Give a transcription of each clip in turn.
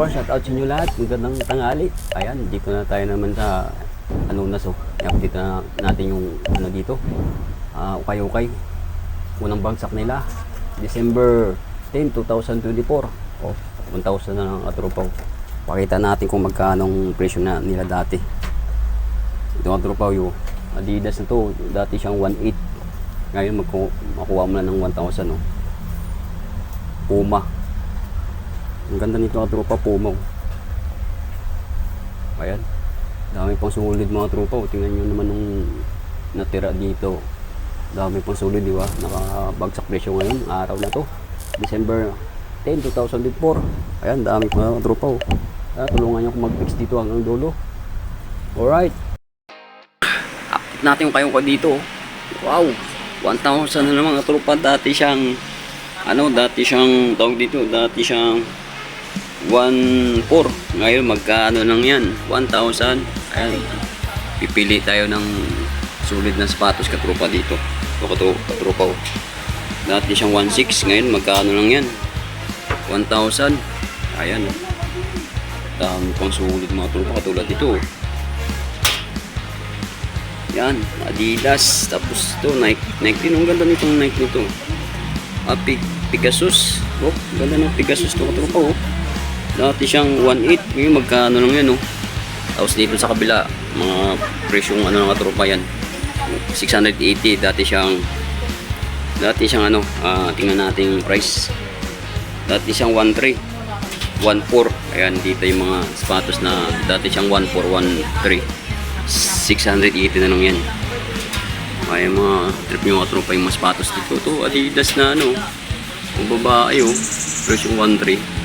tropa, shout out sa inyo lahat. Magandang tanghali. Ayan, dito na tayo naman sa ano na so. I-update na natin yung ano dito. Ah, ukay-ukay. Unang bagsak nila. December 10, 2024. Oh, 1,000 na ng katropa. Pakita natin kung magkano ang presyo na nila dati. Ito ang katropa yung Adidas na to. Dati siyang 1.8. Ngayon magku- makuha mo na ng 1,000 oh. Puma. Ang ganda nito mga tropa, Puma. oh. Ayan. Dami pang sulit mga tropa. Tingnan nyo naman nung natira dito. Dami pang sulit, di ba? Nakabagsak presyo ngayon, araw na to. December 10, 2004. Ayan, dami pa mga tropa. Ah, tulungan nyo akong mag-fix dito hanggang dulo. Alright. Update natin yung kayo ko dito. Wow! 1,000 na naman mga tropa. Dati siyang ano, dati siyang tawag dito, dati siyang 1.4. Ngayon, magkano lang yan? 1,000. Ayan. Pipili tayo ng sulit na sapatos katropa dito. Ito kato, katropa ko. Dati siyang 1.6. Ngayon, magkano lang yan? 1,000. Ayan. oh. Dami pang sulit mga tropa katulad dito. oh. Yan, Adidas. Tapos ito, Nike. Nike din. Ang ganda nitong Nike nito. Ah, Pegasus. Oh, ganda ng Pegasus to katropa oh. Dati siyang 1.8. Ngayon magkano lang yan oh. Tapos dito sa kabila, mga presyong ano ng katropa yan. 680. Dati siyang dati siyang ano, ah, tingnan natin yung price. Dati siyang 1.3. 1.4. Ayan, dito yung mga sapatos na dati siyang 1.4, 1.3. 680 na lang yan. Kaya mga trip nyo mga tropa yung mga sapatos dito. Ito, Adidas na ano. Ang babae oh. Version 1.3.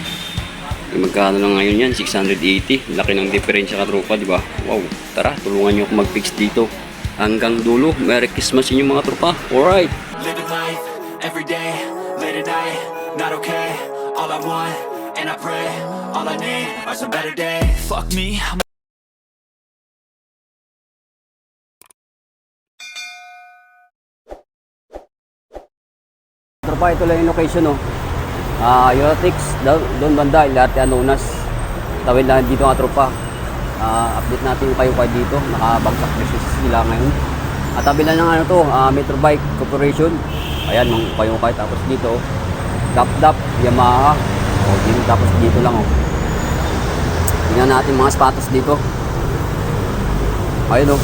Magkano lang ngayon yan? 680. Laki ng diferensya ka tropa, di ba? Wow. Tara, tulungan nyo ako mag-fix dito. Hanggang dulo. Merry Christmas inyo mga tropa. Alright. Living life every day, late at night, not okay. All I want, and I pray, all I need are some better days. Fuck me, I'm Tropa, ito lang yung location, no. Ah, Eurotix, doon, banda, Ilarte Anonas. Tawid lang dito nga tropa. Ah, update natin kayo pa dito. Nakabagsak presyo sila ngayon. At tabi lang ng ano to, ah, Metro Bike Corporation. Ayan, mga kayo kayo. Tapos dito, Dap Dap, Yamaha. O, dito, tapos dito lang, oh. Tingnan natin mga sapatos dito. Ayun, oh.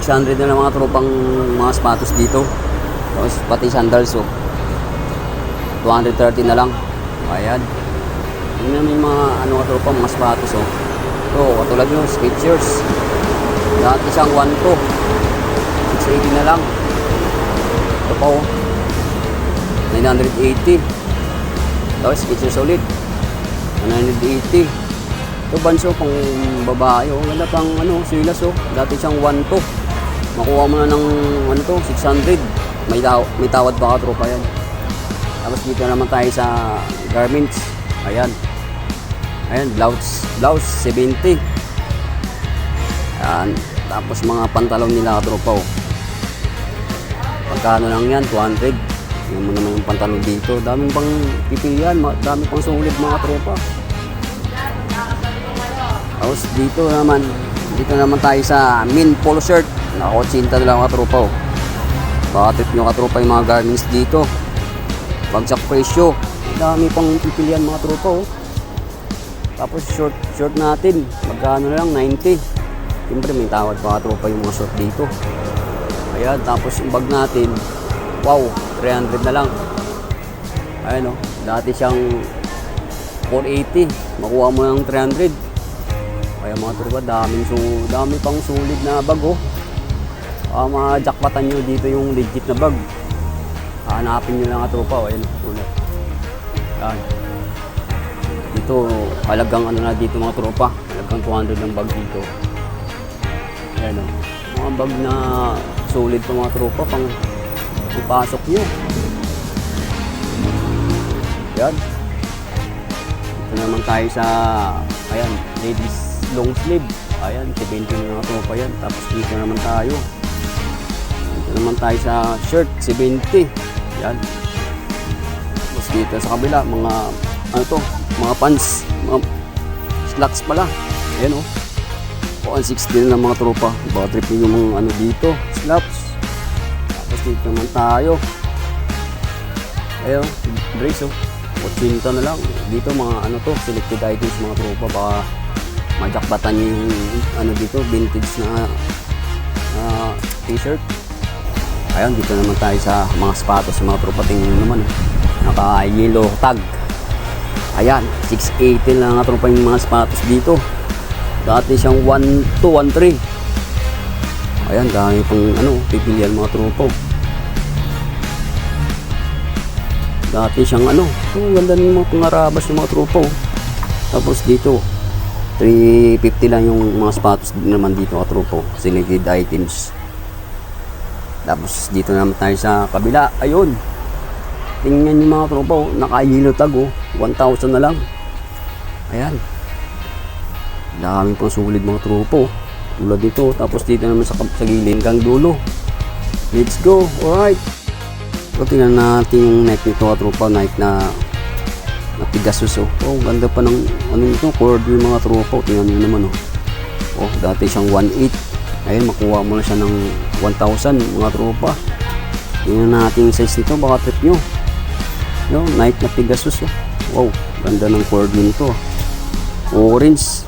600 na lang mga tropang mga sapatos dito. Tapos pati sandals oh. 230 na lang. Tingnan mo yung mga ano ka tropa, mga sapatos oh. Ito, katulad yung Skechers. Dati siyang 1 to. 680 na lang. Ito pa oh. 980. Tapos Skechers ulit. 180. Ito banso pang babae oh. Ganda pang ano, silas oh. Dati siyang 1 to. Makuha mo na ng ano to, 600 may, taw may tawad pa ka tropa yan tapos dito naman tayo sa garments. Ayan. Ayan blouse blouse 70 ayan. Tapos mga pantalon nila ka tropa oh. pagkano lang yan? 200 yun mo naman yung pantalon dito. Daming pang pipilian dami pang sulit mga tropa. Tapos dito naman dito naman tayo sa min polo shirt. Nakakotsinta na lang ka tropa oh. Baka trip nyo katropa yung mga garments dito. Bagsak presyo. Dami pang pipilian mga tropa oh. Tapos short short natin. Magkano na lang? 90. Siyempre may tawad pa katropa yung mga short dito. Ayan. Tapos yung bag natin. Wow. 300 na lang. Ayan oh. Dati siyang 480. Makuha mo ng 300. Kaya mga tropa, daming su dami pang sulit na bag oh uh, ma-jackpotan nyo dito yung legit na bag. Hanapin nyo lang ang tropa. O, ayan, ulit. Yan. Dito, halagang ano na dito mga tropa. Halagang 200 ng bag dito. Ayan o. Mga bag na solid pa mga tropa pang ipasok nyo. Yan. Dito naman tayo sa, ayan, ladies long sleeve. Ayan, 70 na mga tropa yan. Tapos dito naman tayo. Dito naman tayo sa shirt, 70. Yan. Tapos dito sa kabila, mga, ano to, mga pants, mga slacks pala. Ayan oh. 160 na ng mga tropa. Baka trip yung mga ano dito. Slaps. Tapos dito naman tayo. Ayun, brace oh. 80 na lang. Dito mga ano to, selected items mga tropa. Baka majakbatan yung ano dito, vintage na ah, t-shirt. Ayun, dito naman tayo sa mga sapatos, mga nyo naman. oh. Naka-yellow tag. Ayan, 680 lang nga tropa yung mga sapatos dito. Dati siyang 1 to 1 Ayan, dami pang ano, pipilian mga tropa. Dati siyang ano, ang ganda ng mga pangarabas yung mga tropa. oh. Tapos dito, 350 lang yung mga sapatos naman dito mga tropa. oh. Selected items. Tapos dito naman tayo sa kabila. Ayun. Tingnan yung mga tropa. oh. Naka-yellow tag oh. 1,000 na lang. Ayan. Daming pang sulit mga tropa. oh. Tulad dito. Tapos dito naman sa, sa gilid hanggang dulo. Let's go. Alright. So tingnan natin yung Nike nito mga tropa. Nike na na oh. Oh, ganda pa ng ano nito. Cord yung mga tropa. oh. Tingnan nyo naman oh. Oh, dati siyang 1.8. Ayun, makuha mo na siya ng 1,000 mga tropa. Tingnan natin yung size nito. Baka trip nyo. Yo, Nike na Pegasus oh. Wow, ganda ng cord nito. Orange.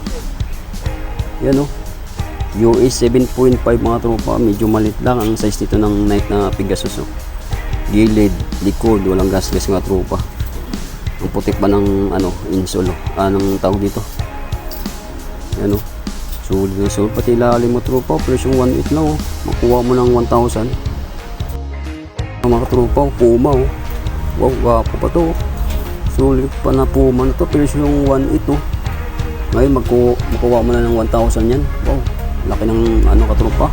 Yan oh. US 7.5 mga tropa. Medyo malit lang ang size nito ng Nike na Pegasus oh. Gilid, likod, walang gasgas mga tropa. Ang putik pa ng ano, insole oh. Anong tawag dito? Yan oh. Sulit na sulit. Pati ilalim mo tropa. Presyo 1.8 lang oh. Makuha mo ng 1,000. Ang mga tropa, oh, Puma oh. Wow, gwapo pa to. oh. Sulit pa na Puma na to. Presyo yung 1.8 oh. Ngayon magku makuha mo na ng 1,000 yan. Wow, laki ng ano ka tropa.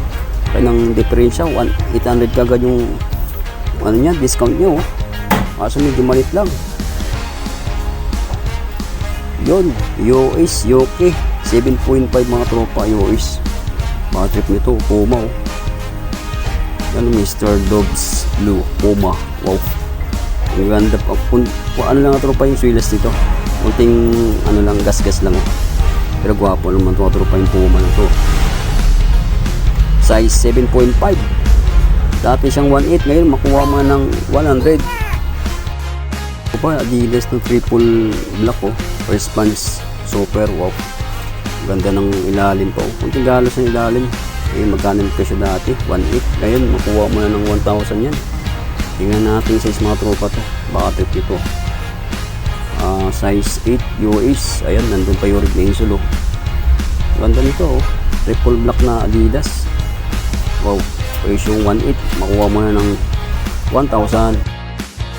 Laki ng diferensya. 1, 800 kagad yung ano niya, discount niya oh. Kaso medyo malit lang. Yun, US, UK. 7.5 mga tropa US. Mga trip nito, Puma oh. Ano, Mr. Dobbs Blue, Puma. Wow. Ang ganda pa. Kung, ano lang ang tropa yung swilas dito. Kunting ano lang, gas-gas lang oh. Pero gwapo naman ito, tropa yung Puma na to. Size 7.5. Dati siyang 1.8, ngayon makuha mo ng 100. Ito pa, Adidas na triple black oh. Pants, super, wow. Ganda ng ilalim pa oh. Kunting galos ng ilalim. Eh, magkano yung presyo dati? 1.8. Ngayon, makuha mo na ng 1,000 yan. Tingnan natin size mga tropa to. Baka trip ito. Ah, size 8 US. Ayan, nandun pa yung rig na insole oh. Ganda nito oh. Triple black na Adidas. Wow. Presyo 1.8. Makuha mo na ng 1,000.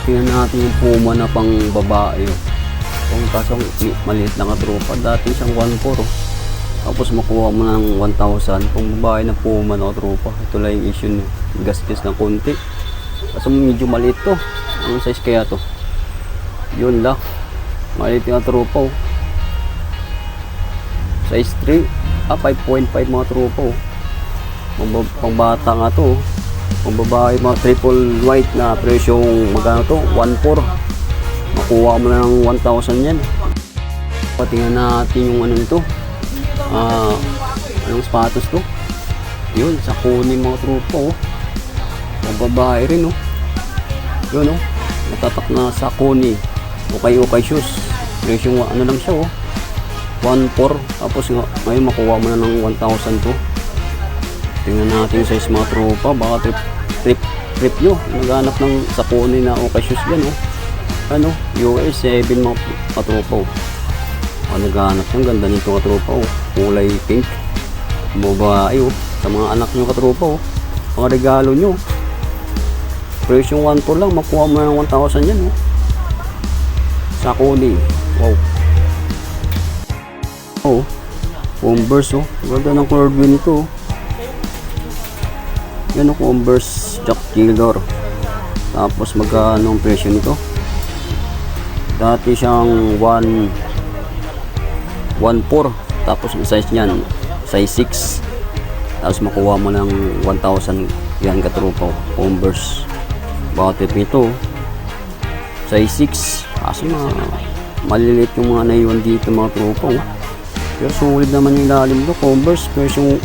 Tingnan natin yung Puma na pang babae oh. Kung kasong maliit na katropa, dati siyang 1.4 oh. Tapos makuha mo ng 1,000. Kung babae na Puma na katropa, ito lang yung issue niya. Gasgas ng konti. Kaso medyo maliit to. Anong size kaya to? Yun lang. Maliit yung tropa oh. Size 3. Ah, 5.5 mga tropa oh. Pang, bata nga to oh. Pang babae mga triple white na presyong magkano to? 1.4. Makuha mo na ng 1,000 yan. Patingnan natin yung ano nito. Ah, anong sapatos to? Yun, sa kunin mga tropa oh. Babae rin oh. Yun oh. Natatak na sa kuni. Okay, okay shoes. Presyong ano lang siya oh. 1.4 tapos nga, ngayon makuha mo na ng 1,000 to tingnan natin size mga tropa baka trip trip trip nyo naghanap ng saponi na okay shoes yan oh ano US 7 mga katropa oh oh, naghanap yung ganda nito katropa oh. Kulay pink. Babae oh. Sa mga anak nyo katropa oh. Mga regalo nyo presyong 1.4 lang. Makuha mo ng 1,000 yan oh. Sa kuni wow. Oh, Converse oh. Ganda ng color green nito oh. Yan oh, Converse Jack Taylor. Tapos magkano ang presyo nito? Dati siyang 1 1.4 tapos ang size niyan size 6 tapos makuha mo ng 1,000 yan katrupa oh. Converse nito oh. size 6 kasi mga maliliit yung mga naiwan dito mga tropa. Oh. Pero sulit naman yung ilalim to. Converse version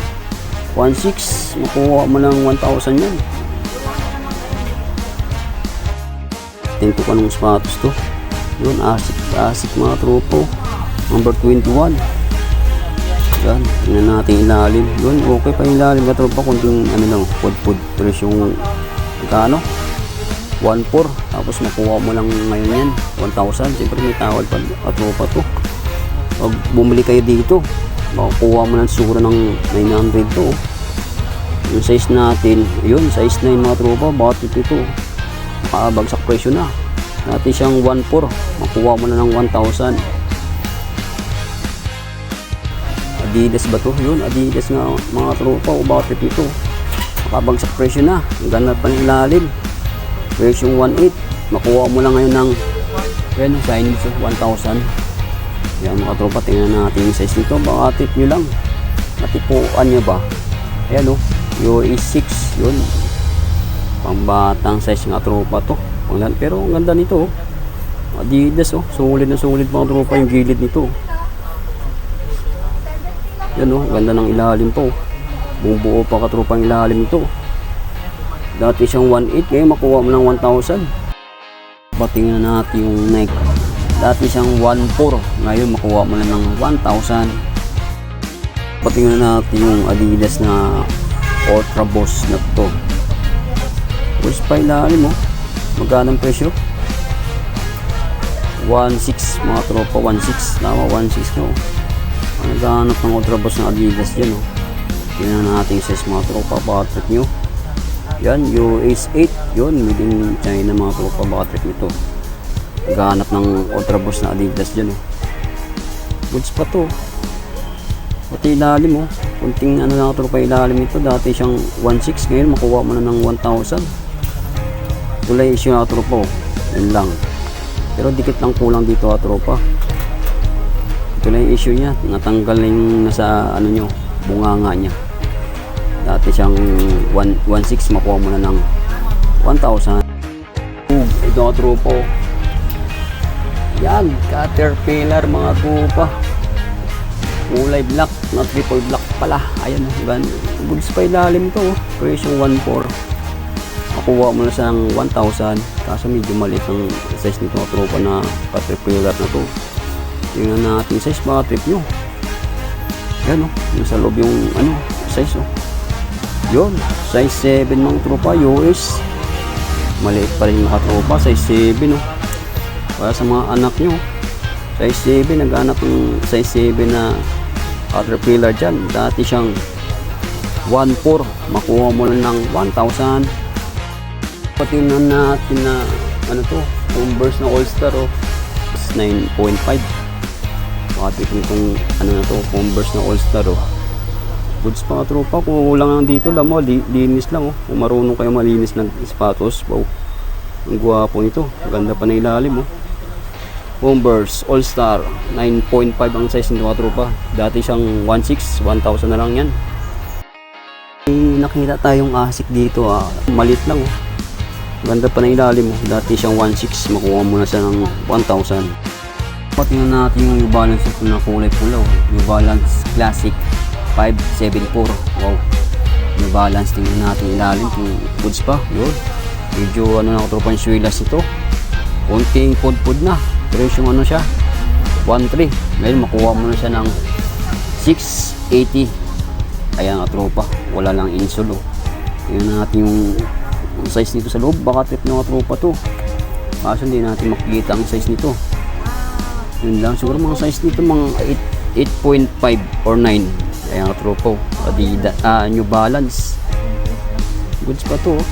1.6. Makuha mo lang 1,000 yan. Tinto ka ng sapatos to. Yun, asik, asik mga tropa. Number 21. Yan, tingnan natin ilalim. Yun, okay pa yung ilalim mga tropa. Kunting ano lang, pud-pud. Pero yung, kano? 1.4 tapos makuha mo lang ngayon yan 1,000 siyempre may tawad pa katropa to pag bumili kayo dito makukuha mo ng sura ng 900 to yung size natin yun size 9 mga tropa bakit ito makabagsak presyo na natin siyang 1.4 makuha mo na ng 1,000 Adidas ba to? Yun, Adidas nga mga tropa o bakit ito? Makabagsak presyo na ganda pa ng ilalim version 1.8 makuha mo lang ngayon ng yan Chinese 1,000 yan mga tropa tingnan natin yung size nito. Baka tip nyo lang matipuan nyo ba? Ayan o UE 6 yun. Pambatang size nga tropa to. Pero ang ganda nito oh. Adidas oh sulit na sulit mga tropa yung gilid nito yan oh ganda ng ilalim po bumubuo pa katropa ang ilalim nito Dati siyang 1.8, ngayon makuha mo ng 1,000. Patingnan natin yung neck. Dati siyang 1.4, ngayon makuha mo na ng 1,000. Patingnan natin yung Adidas na Ultra Boss na to. Pulse pa ilalim mo. Magkano ang presyo? 1.6 mga tropa, 1.6. Tama, 1.6 no. Ang naghahanap ng Ultra Boss na Adidas dyan oh. Tingnan natin size mga tropa, baka nyo. Yan, US 8. Yun, made in China mga tropa trip nito. Naghahanap ng Ultra Boost na Adidas dyan. Oh. Goods pa to. Pati ilalim oh. Kunting ano na tropa ilalim ito. Dati siyang 1.6. Ngayon makuha mo na ng 1,000. Tulay issue na tropa oh. Yun lang. Pero dikit lang kulang dito ah tropa. Ito lang yung issue niya. Natanggal na yung nasa ano nyo, bunganga niya. Dati siyang 1.6 makuha mo na ng 1,000 ito ang trupo. Yan caterpillar mga trupa. Kulay black not triple black pala. Ayan gan goods pa ilalim to oh. presyo 1.4 makuha mo na siyang 1,000 kaso medyo maliit ang size nito trupa na caterpillar na to tingnan natin size mga trip nyo yan o nasa loob yung ano size o yun, size 7 mga tropa, US. Maliit pa rin mga tropa, size 7 no. Para sa mga anak nyo, size 7, naghanap ng size 7 na caterpillar dyan. Dati siyang 1.4, makuha mo lang ng 1,000. Patinan natin na, ano to, Converse na All-Star oh. 9.5. Bakit itong ano na to, Converse na All-Star oh. Goods pa tropa. Kulang lang dito lang mo li, linis lang oh. Kung marunong kayo malinis ng sapatos wow. Ang gwapo nito. Ganda pa na ilalim oh. Converse All Star 9.5 ang size nito mga tropa. Dati siyang 1.6 1,000 na lang yan. May nakita tayong asik dito ah. Malit lang oh. Ganda pa na ilalim oh. Dati siyang 1.6 makuha mo na siya ng 1,000 Patingnan natin yung New Balance ito na kulay pula oh. New Balance Classic 574 wow. May balance tingnan natin ilalim kung goods pa yun. Medyo ano na katropa yung swilas ito. Konting pod pod na. Pero yung ano siya. 1.3 ngayon makuha mo na siya ng 680 ayan katropa wala lang insole oh. tingnan natin yung, size nito sa loob. Baka trip ng katropa to. Kaso hindi natin makikita ang size nito yun lang siguro mga size nito mga 8 8.5 or 9 Ayan tropo. Adidas, ah, New Balance. Goods pa to. oh.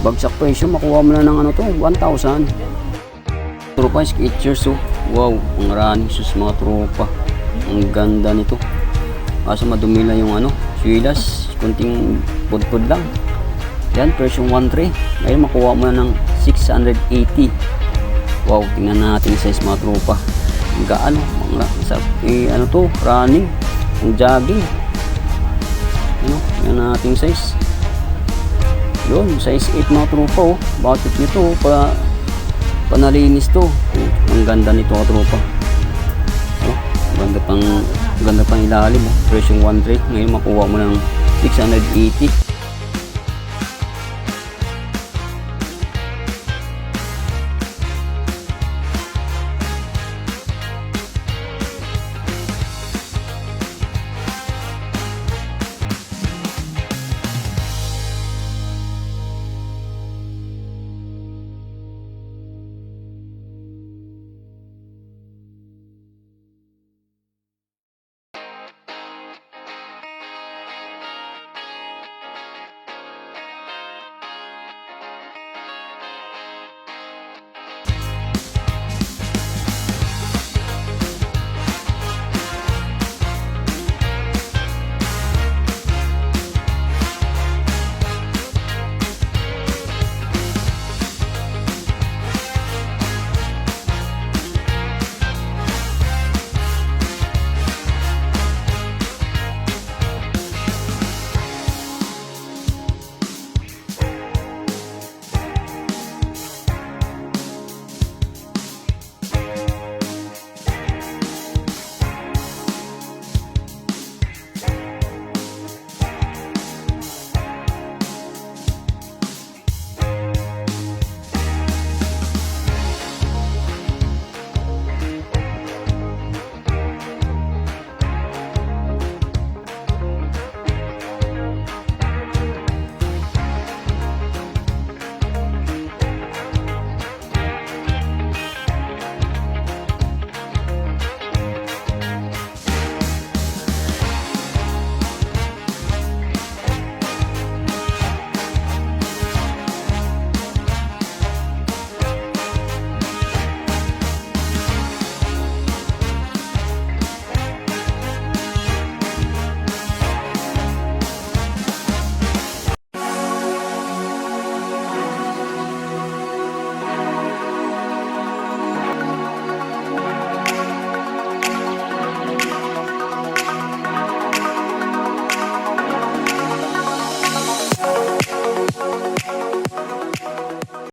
Bagsak presyo, makuha mo na ng ano to, 1,000. Tropa, Skechers oh. Wow, ang running shoes mga tropa. Ang ganda nito. Kaso madumi lang yung ano, swilas. Kunting pudpud lang. Yan, presyo 1,3. Ngayon makuha mo na ng 680. Wow, tingnan natin size mga tropa. Ang gaano, mga, sa, eh, ano to, running ang jogging ano, yan ang ating size yun, size 8 mga tropa oh bakit nito oh, pa Panalinis to. Ang ganda nito katropa. Oh, ganda pang ganda pang ilalim. Oh. Presyong 1.3. Ngayon makuha mo ng 680.